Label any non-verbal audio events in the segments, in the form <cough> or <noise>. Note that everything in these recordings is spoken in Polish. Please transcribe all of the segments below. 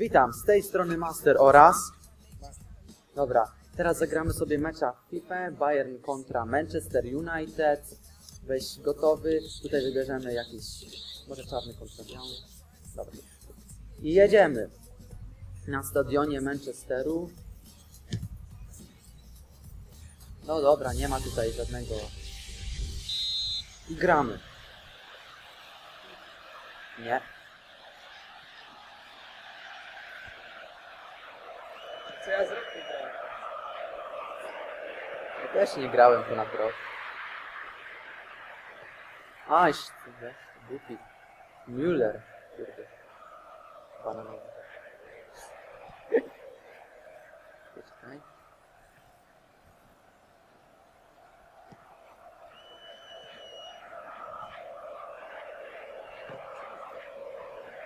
Witam, z tej strony Master oraz... Dobra, teraz zagramy sobie mecza w FIFA, Bayern kontra Manchester United. Weź gotowy, tutaj wybierzemy jakiś, może czarny kontra biały. Dobra. I jedziemy na stadionie Manchesteru. No dobra, nie ma tutaj żadnego... I gramy. Nie. Co ja zrobię? Ja nie grałem tu na pro. Aś, głupi. Müller. Kurde. Bananowy. <laughs>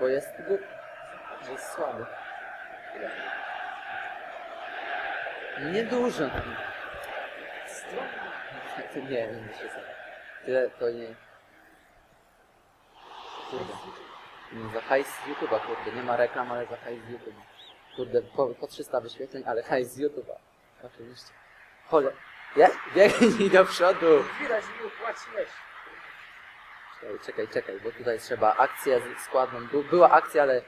Bo jest głupi. Że jest słaby. Niedużo. To nie. Tyle to nie... Kurde. Nie, za hajs z YouTube'a, kurde. Nie ma reklam, ale za hajs z YouTube'a. Kurde, po, po 300 wyświetleń, ale hajs z YouTube'a. Oczywiście. Chole... Ja, biegnij <laughs> do przodu! Widać, nie płaciłeś. Czekaj, czekaj, czekaj, bo tutaj trzeba akcję z- składną. By, była akcja, ale,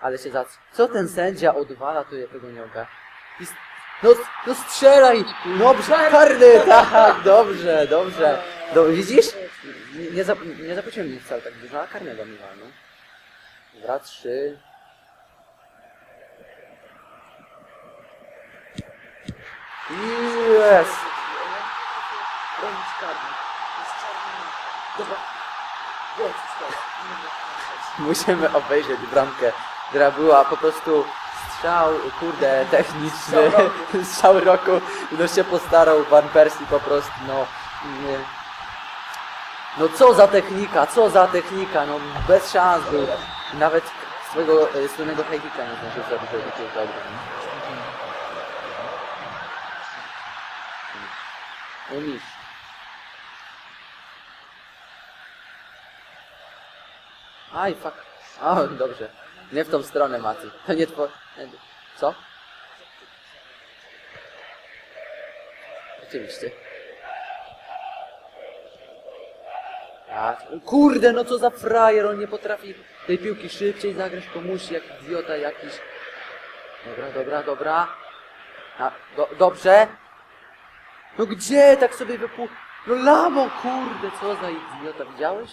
ale się za... Co ten sędzia odwala, to ja tego nie oga. No, no strzelaj! Dobrze, karny! Tak, dobrze, dobrze. Do, widzisz? Nie, zap, nie zapłaciłem nic wcale tak dużo, a karnego mi walną. Dwa, trzy. Yes! Bronić karny. Dobra. Musimy obejrzeć bramkę, która była po prostu strzał, kurde, <laughs> techniczny, Strzał roku. <laughs> strzał roku. No się postarał Van Persie po prostu, no. Nie. No co za technika, co za technika, no bez szans był. Nawet swojego e, słynnego hejtika nie zdążył zrobić do takiego dobra. Umisz. Aj, fuck. O, dobrze. Nie w tą stronę, Mati. To nie two... Co? Oczywiście. A, kurde, no co za frajer, on nie potrafi tej piłki szybciej zagrać, to musi, jak idiota jakiś. Dobra, dobra, dobra. A, do, dobrze. No gdzie tak sobie wypu... No lamo, kurde, co za idiota, widziałeś?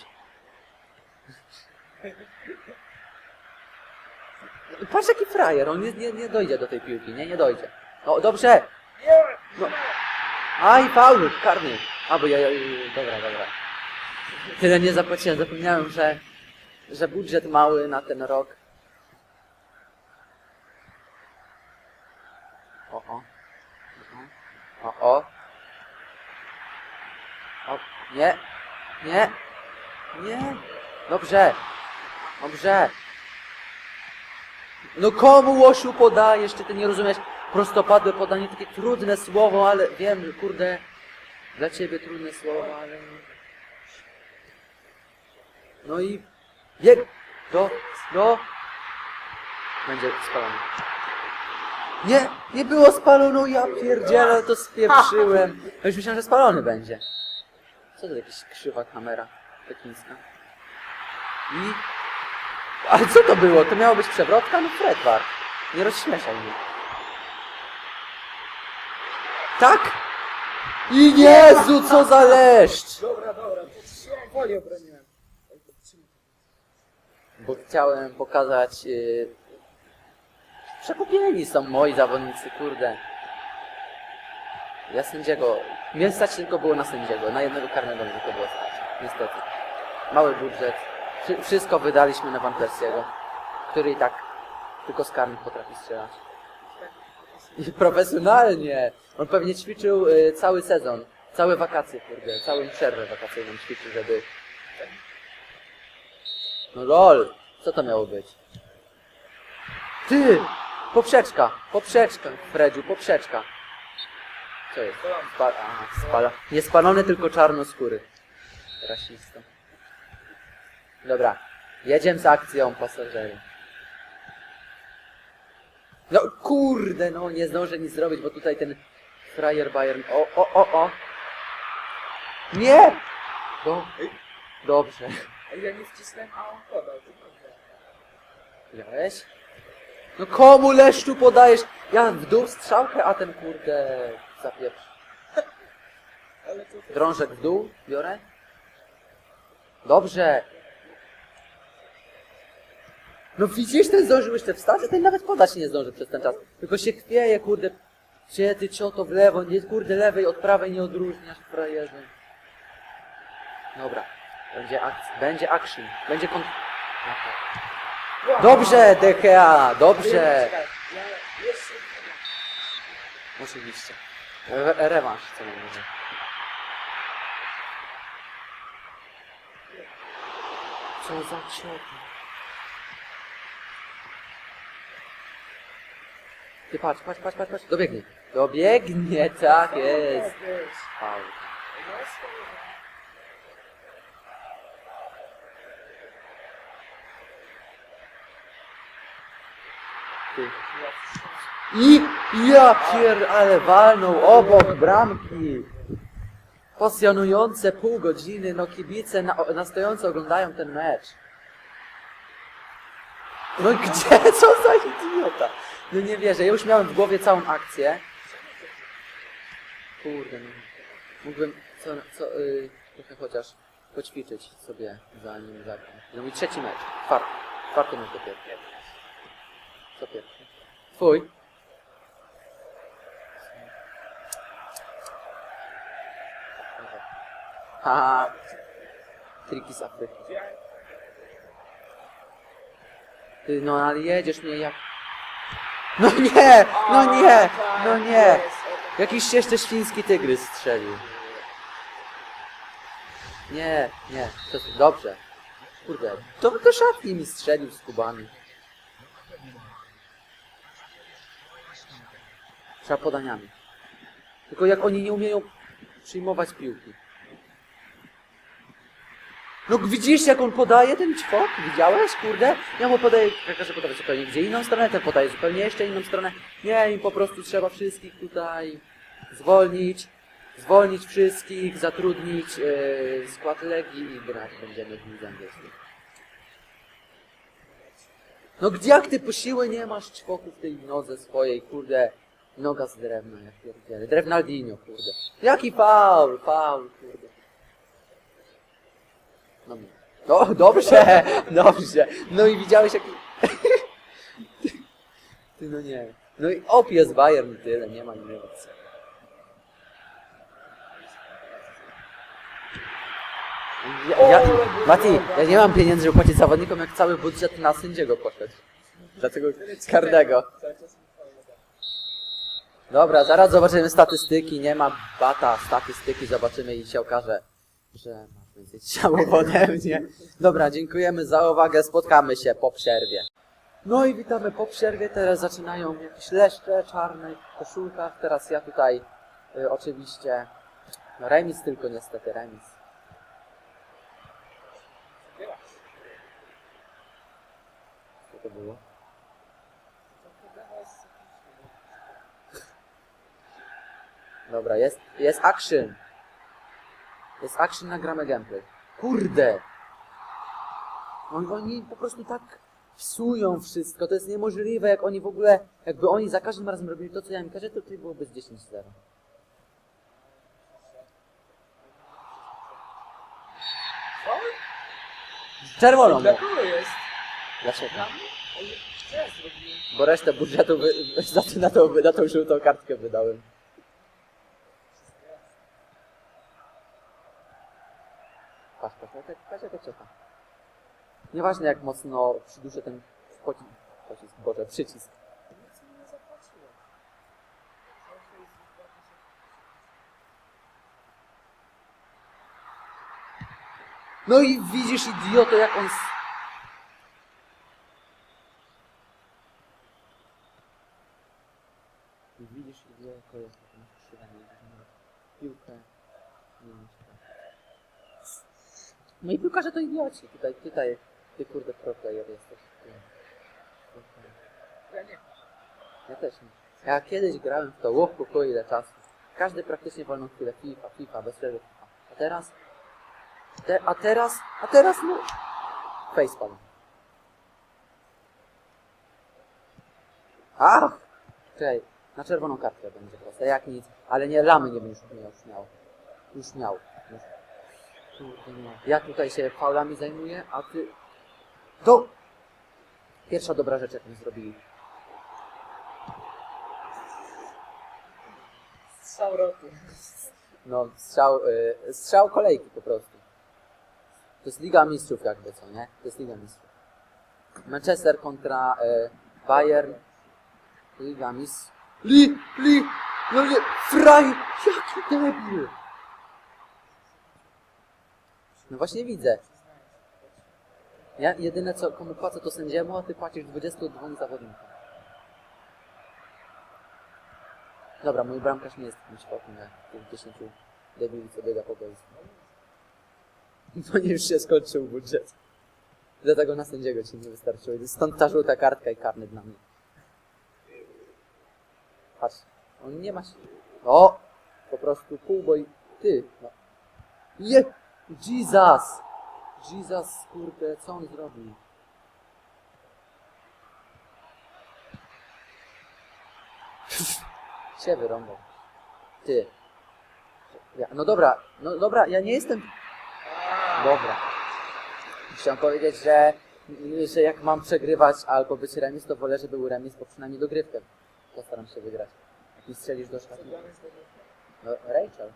Patrz jaki frajer, on nie, nie, nie dojdzie do tej piłki, nie, nie dojdzie. O, dobrze! No. Aj, faul, karny. A, bo ja, ja, ja, dobra, dobra. Tyle nie zapłaciłem, zapomniałem, że, że budżet mały na ten rok. O, o. O, o. O, nie, nie, nie. Dobrze, dobrze. No komu Łosiu podajesz? Czy ty nie rozumiesz? Prostopadłe podanie, takie trudne słowo, ale wiem, kurde, dla ciebie trudne słowo, ale... No i bieg do, do... Będzie spalony. Nie, nie było spalono, ja pierdzielę, to spieprzyłem. Ja już myślałem, że spalony będzie. Co to jakaś krzywa kamera pekińska? I... Ale co to było? To miało być przewrotka? No Fredward. Nie rozśmieszaj mnie. Tak? I Jezu, co za leszcz! Dobra, dobra. Podtrzymam woli obroniłem. Bo chciałem pokazać... Yy... Przekupieni są moi zawodnicy, kurde. Ja sędziego... Mnie stać tylko było na sędziego. Na jednego karnego mnie tylko było stać. Niestety. Mały budżet. Wszy- Wszystko wydaliśmy na Van Persiego, który i tak tylko z karnych potrafi strzelać. I profesjonalnie! On pewnie ćwiczył y, cały sezon, całe wakacje, kurde, całą przerwę wakacyjną ćwiczył, żeby... No lol! Co to miało być? Ty! Poprzeczka! Poprzeczka! Fredziu, poprzeczka! Co jest? Spa Aha, spala. Nie spalony, tylko czarnoskóry. Rasista. Dobra, jedziemy z akcją pasażerów. No kurde, no nie zdążę nic zrobić, bo tutaj ten frajer Bayern... O, o, o, o! Nie! Do... Dobrze. Ja nie wcisnąłem, a on podał. Widziałeś? No komu leszczu podajesz? Ja w dół strzałkę, a ten kurde zapieprz. <laughs> Drążek w dół, biorę. Dobrze. No widzisz, ten zdążył jeszcze wstać, a ten nawet podać nie zdąży przez ten czas. Tylko się chwieje, kurde. Gdzie ty cioto w lewo, nie, kurde, lewej od prawej nie odróżniasz, frajerze. Dobra. Będzie akcja, będzie action, będzie kon... Dobrze, DKA, dobrze. Oczywiście. Re rewanż, co mówię. Co za ciot. Ty patrz, patrz, patrz, patrz, patrz. Dobiegnie. Dobiegnie, tak jest. I ja pier, ale walnął obok bramki. Pasjonujące pół godziny, no kibice na, na stojąco oglądają ten mecz. No gdzie? <laughs> Co za idiota? No nie wierzę, ja już miałem w głowie całą akcję. Kurde, no. Mógłbym co, co, y, trochę chociaż poćwiczyć sobie zanim zagram. No mój trzeci mecz. Czwarty. Czwarty mecz dopiero. Co pierwszy? Twój. Haha. Triki z Afryki. Ty, no ale jedziesz mnie jak... No nie! No nie! No nie! Jakiś jeszcze świński tygrys strzelił. Nie, nie. To, dobrze. Kurde. To do szatni mi strzelił z kubami. Trzeba podaniami. Tylko jak oni nie umieją przyjmować piłki. No widzisz jak on podaje ten ćwok? Widziałeś? Kurde? Ja mu podaję, każę podawać zupełnie gdzie inną stronę, ten podaje zupełnie jeszcze inną stronę. Nie, po prostu trzeba wszystkich tutaj zwolnić. Zwolnić wszystkich, zatrudnić yy, skład legii i grać będziemy w lidze angielskiej. No gdzie jak ty po siłę nie masz ćwoku w tej nodze swojej, kurde. Noga z drewna, jak pierdzielę. Drewnaldinho, kurde. Jaki faul, faul, kurde. No, dobrze, dobrze. No i widziałeś jaki... Ty no nie. No i op Bayern tyle, nie ma innego. Ja, ja, Mati, ja nie mam pieniędzy, żeby płacić zawodnikom, jak cały budżet na sędziego poszedł. Dlatego karnego. Dobra, zaraz zobaczymy statystyki. Nie ma bata, statystyki zobaczymy i się okaże, że więcej ciałów ode mnie. Dobra, dziękujemy za uwagę. Spotkamy się po przerwie. No i witamy po przerwie. Teraz zaczynają jakieś leszcze czarne w koszulkach. Teraz ja tutaj y, oczywiście. No remis tylko niestety, remis. Co to było? Dobra, jest, jest action. Jest action, nagramy gameplay. Kurde! Oni, oni po prostu tak psują wszystko, to jest niemożliwe, jak oni w ogóle, jakby oni za każdym razem robili to, co ja im każę, to tutaj byłoby z 10-0. Faul? Czerwoną! Jest? Dlaczego? Bo resztę budżetu wy, <laughs> na, tą, na tą żółtą kartkę wydałem. Patrz, patrz, patrz, patrz jak ciocha. Nieważne jak mocno przyduszę ten pocisk, pocisk, boże, przycisk. No i widzisz idioto jak on... widzisz idioto jak on strzelanie piłkę. Nie tak. No i piłkarze to idioci. Tutaj, tutaj, ty kurde pro player jesteś. Ty. Ja nie. Ja też nie. Ja kiedyś grałem w to, łoch kuku ile czasu. Każdy praktycznie wolną chwilę FIFA, FIFA, bez przerwy FIFA. A teraz? Te, a teraz? A teraz no... Facepalm. Ach! Czekaj, na czerwoną kartkę będzie proste, jak nic. Ale nie, lamy nie będziesz miał, już miał. Już miał. Już. Nie. Ja tutaj się faulami zajmuję, a ty... Do... Pierwsza dobra rzecz, jaką zrobili. Strzał roku. No, strzał, y, strzał kolejki po prostu. To jest Liga Mistrzów jakby, co nie? To jest Liga Mistrzów. Manchester kontra y, Bayern. Liga Mistrzów. Li, li, no nie, fraj, jaki debil. No właśnie widzę. Ja jedyne co komu płacę to sędziemu, a ty płacisz 22 zawodnikom. Dobra, mój bramkarz nie jest takim światłem jak tych 10 debili, co biega po boisku. Bo nie już się skończył budżet. Dlatego na sędziego ci nie wystarczyło. Stąd ta żółta kartka i karny dla mnie. Patrz, on nie ma. O! Po prostu półboj... Ty, no. Je! Jesus! Jesus, kurde, co on zrobił? <laughs> się wyrąbał. Ty. Ja, no dobra, no dobra, ja nie jestem... Dobra. Chciałem powiedzieć, że, że jak mam przegrywać albo być remis, to wolę, żeby był remis, bo przynajmniej dogrywkę postaram się wygrać. Jak mi strzelisz do szatni. No, Rachel.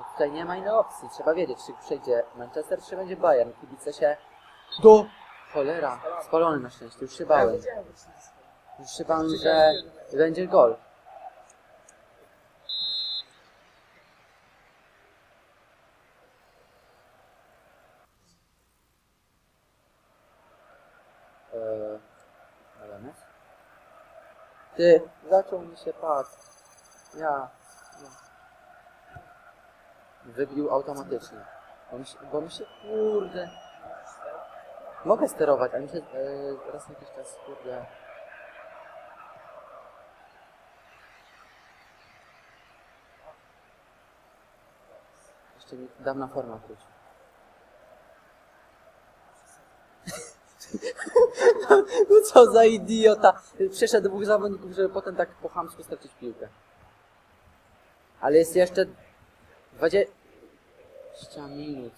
No tutaj nie ma innej opcji. Trzeba wiedzieć, czy przejdzie Manchester, czy będzie Bayern. Kibice się... Do... Cholera. Spalony na szczęście. Już się bałem. Już się bałem, że będzie gol. Eee? Ty, zaczął mi się pad. Ja. Wybił automatycznie. Bo mi się, bo mi się kurde... Mogę sterować, ale mi się e, raz na jakiś czas, kurde... Jeszcze mi dawna forma wróci. <laughs> No co za idiota. Przeszedł dwóch zawodników, żeby potem tak po chamsku stracić piłkę. Ale jest jeszcze 20 minut,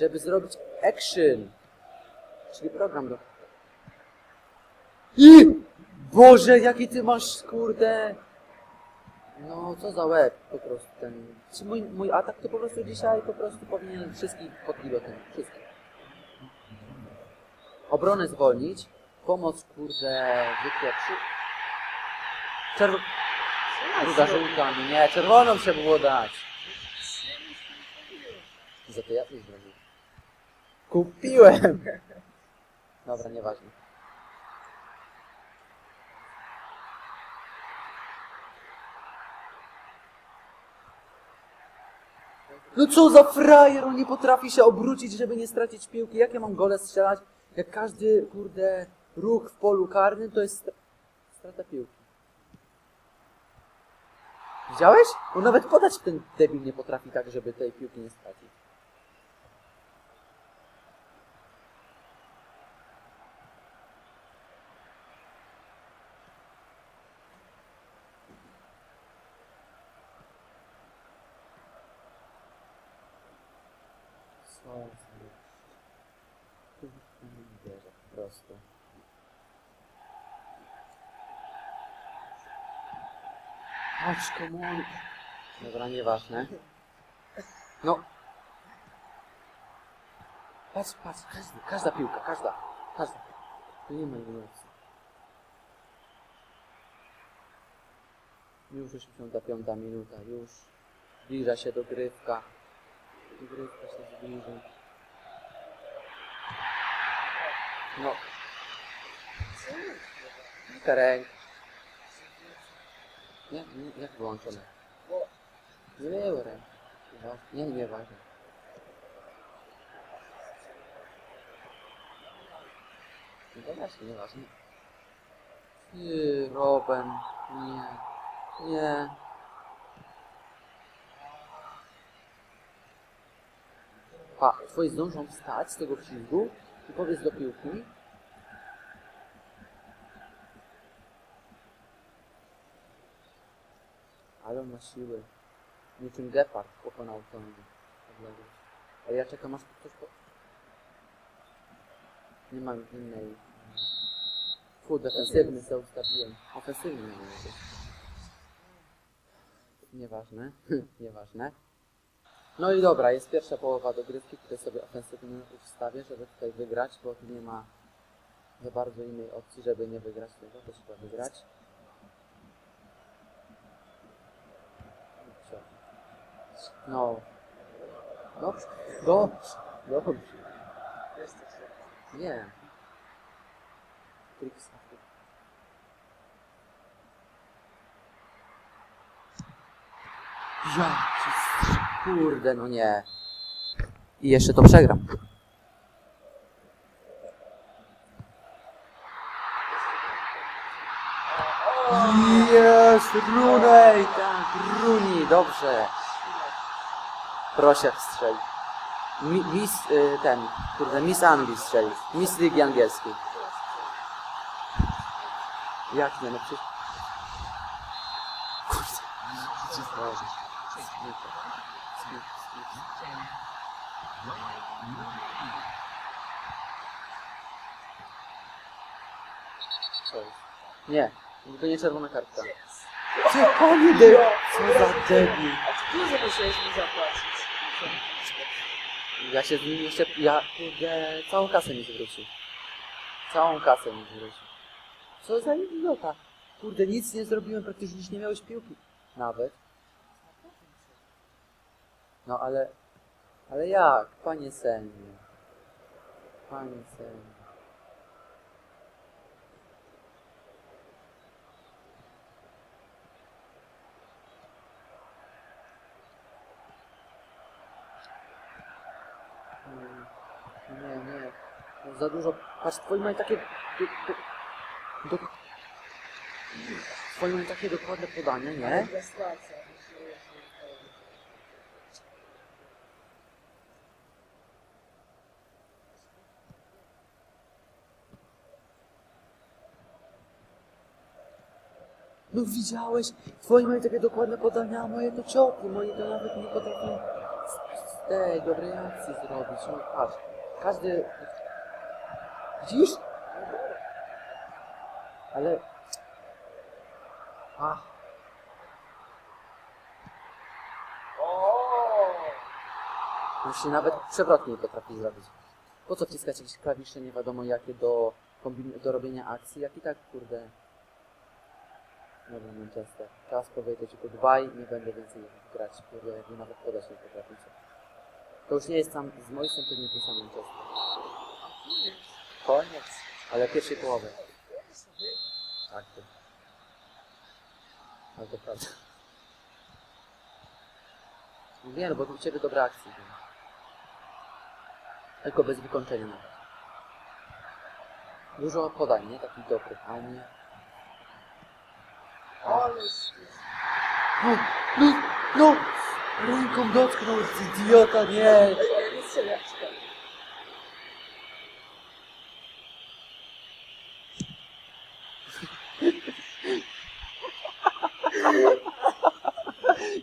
żeby zrobić action. Czyli program do... I! Boże, jaki ty masz, kurde... No, co za łeb, po prostu ten... Czy mój, mój atak to po prostu dzisiaj po prostu powinien wszystkich pod gilotyną, wszystkich. Obronę zwolnić, pomoc, kurde, wypieprzy... Czerw... Druga żółta, no nie, czerwoną się było dać. Za to ja coś zrobił. Kupiłem! Dobra, nieważne. No co za frajer, on nie potrafi się obrócić, żeby nie stracić piłki. Jak ja mam gole strzelać, jak każdy, kurde, ruch w polu karnym to jest stra- strata piłki. Widziałeś? On nawet podać ten debil nie potrafi tak, żeby tej piłki nie stracić. Co za... Kurwa, nie wierzę po prostu. Chodź, on. Dobra, nieważne. No. Patrz, patrz, każdy, każda piłka, każda, każda. Tu nie ma opcji. Już 85 minuta, już zbliża się dogrywka. Dogrywka się zbliża. No, ręk. Nie, nie, wyłączone? Bo Nie ręk. Nie, nie, ważne. No to właśnie, nieważne. Ty, Robin. Nie. Nie. Pa, twoi zdążą wstać z tego ślizgu i powiedz do piłki. Ale on ma siły. Niczym Gepard pokonał tą odległość. Ale ja czekam aż ktoś po... Nie mam innej... Fu, defensywny sobie ustawiłem. Ofensywny miał być. Nieważne. <laughs> Nieważne. No i dobra, jest pierwsza połowa dogrywki, tutaj sobie ofensywny ustawię, żeby tutaj wygrać, bo tu nie ma za bardzo innej opcji, żeby nie wygrać tego, to trzeba wygrać. Co? No. Dobrze. Dobrze. Nie. Trix Afryka. Kurde, no nie. I jeszcze to przegram. Jest, Runej, tak, Runi, dobrze. Prosiak strzeli. Mi, miss, y, ten, kurde, Miss Anglii strzeli. Miss Ligi Angielskiej. Jak nie, no przecież... Kurde. Co? Co jest? Nie, to nie czerwona kartka. Ty, panie de... Co za debil. A ty dużo musiałeś mi zapłacić. Ja się z nim jeszcze... Ja, kurde, całą kasę mi zwrócił. Całą kasę mi zwrócił. Co za idiota. Kurde, nic nie zrobiłem, praktycznie nie miałeś piłki. Nawet. No ale... Ale jak, panie sędzio? Panie sędzio. Nie, nie. No Za dużo. Patrz, twoi mają takie. Do, do, do, twoi mają takie dokładne podania, nie? No widziałeś? Twoi mają takie dokładne podania, a moje to ciopy, moje to nawet nie potrafią z- tej dobrej akcji zrobić. No patrz, każdy... Widzisz? Ale... Ach, już się nawet przewrotnie nie potrafi zrobić. Po co wciskać jakieś klawisze nie wiadomo jakie do, do robienia akcji, jak i tak, kurde... Dobra, Manchester. Teraz powiedzieć goodbye, nie będę więcej grać, kurde, jakby nawet podać nie potraficie. To już nie jest sam, z moich to nie sam Manchester. Koniec. Ale pierwszej połowy. Tak, to. Ale to prawda. Nie no, bo u Ciebie dobra akcja. Tylko bez wykończenia. Dużo podań, nie? Takich dobrych, a nie... No, no, no! Ręką dotknął, idiota, nie!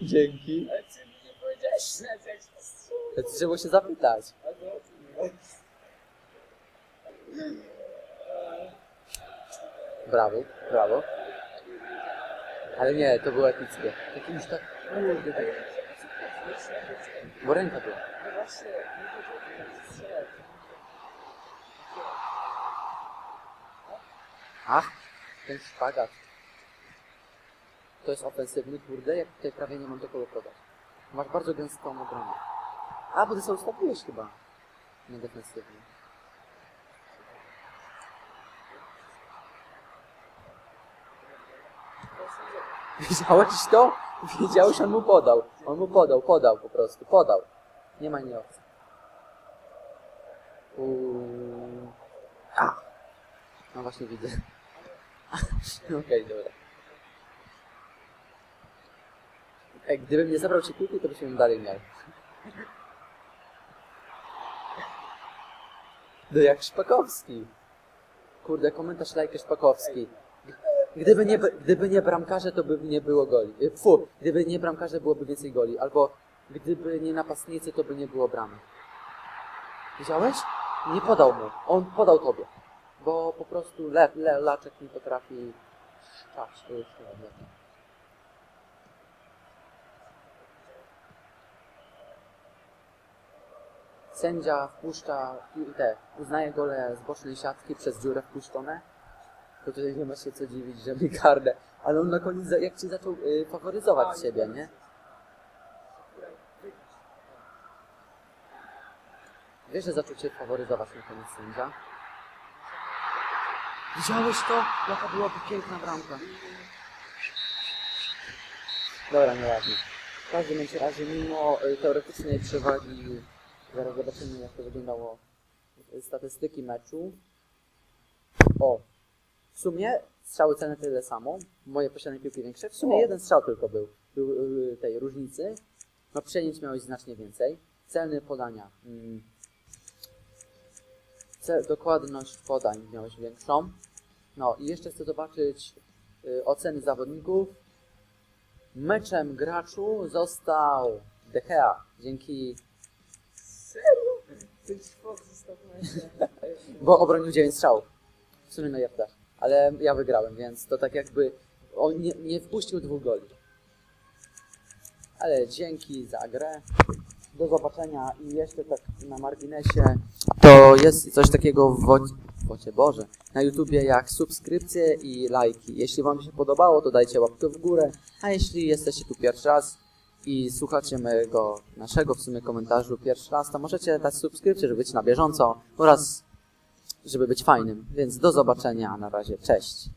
Dzięki. Ale ty mi nie powiedziałeś jak się strzela. Trzeba się zapytać. Brawo, brawo. Ale nie, to było epickie. Jakimś tak... Kurde, tak... Bo ręka była. Ach, ten szpagat. To jest ofensywny, kurde, jak tutaj prawie nie mam do kogo podać. Masz bardzo gęstą obronę. A, bo ty sobie ustawiłeś chyba. Nie defensywnie. Widziałeś to? Widziałeś, on mu podał. On mu podał, podał po prostu, podał. Nie ma innej opcji. Uuu. A! No właśnie widzę. <laughs> Okej, dobra. Ej, gdybym nie zabrał ci piłki, to byśmy dalej miał. No jak Szpakowski. Kurde, komentarz lajkę Szpakowski. Gdyby nie, gdyby nie bramkarze, to by nie było goli. Y, Fu, gdyby nie bramkarze, byłoby więcej goli. Albo gdyby nie napastnicy, to by nie było bramy. Widziałeś? Nie podał mu. On podał tobie. Bo po prostu le, le, Laczek nie potrafi szczać. y. Sędzia wpuszcza te, uznaje gole z bocznej siatki przez dziurę wpuszczone. To tutaj nie ma się co dziwić, że mi kardę. Ale on na koniec, za- jak ci zaczął y, faworyzować siebie, nie? Wiesz, że zaczął cię faworyzować na koniec sędzia? Widziałeś to? Jaka byłaby piękna bramka. Dobra, nieładnie. W każdym bądź razie, mimo y, teoretycznej przewagi, zaraz zobaczymy jak to wyglądało y, statystyki meczu. O, w sumie strzały celne tyle samo, moje posiadanie piłki większe. W sumie O. jeden strzał tylko był, y, tej różnicy. No przejęć miałeś znacznie więcej. Celne podania. Mm. Cel, dokładność podań miałeś większą. No i jeszcze chcę zobaczyć y, oceny zawodników. Meczem graczu został De Gea. Dzięki, Serio? Ty czwórk zostawiłeś <laughs> bo obronił 9 strzałów. W sumie no ja też. Ale ja wygrałem, więc to tak jakby on nie, nie wpuścił dwóch goli. Ale dzięki za grę. Do zobaczenia i jeszcze tak na marginesie. To jest coś takiego w wocie, w wocie Boże, na YouTubie jak subskrypcje i lajki. Jeśli Wam się podobało, to dajcie łapkę w górę, a jeśli jesteście tu pierwszy raz i słuchacie mojego, naszego w sumie komentarzu pierwszy raz, to możecie dać subskrypcję, żeby być na bieżąco oraz żeby być fajnym. Więc do zobaczenia, na razie, cześć.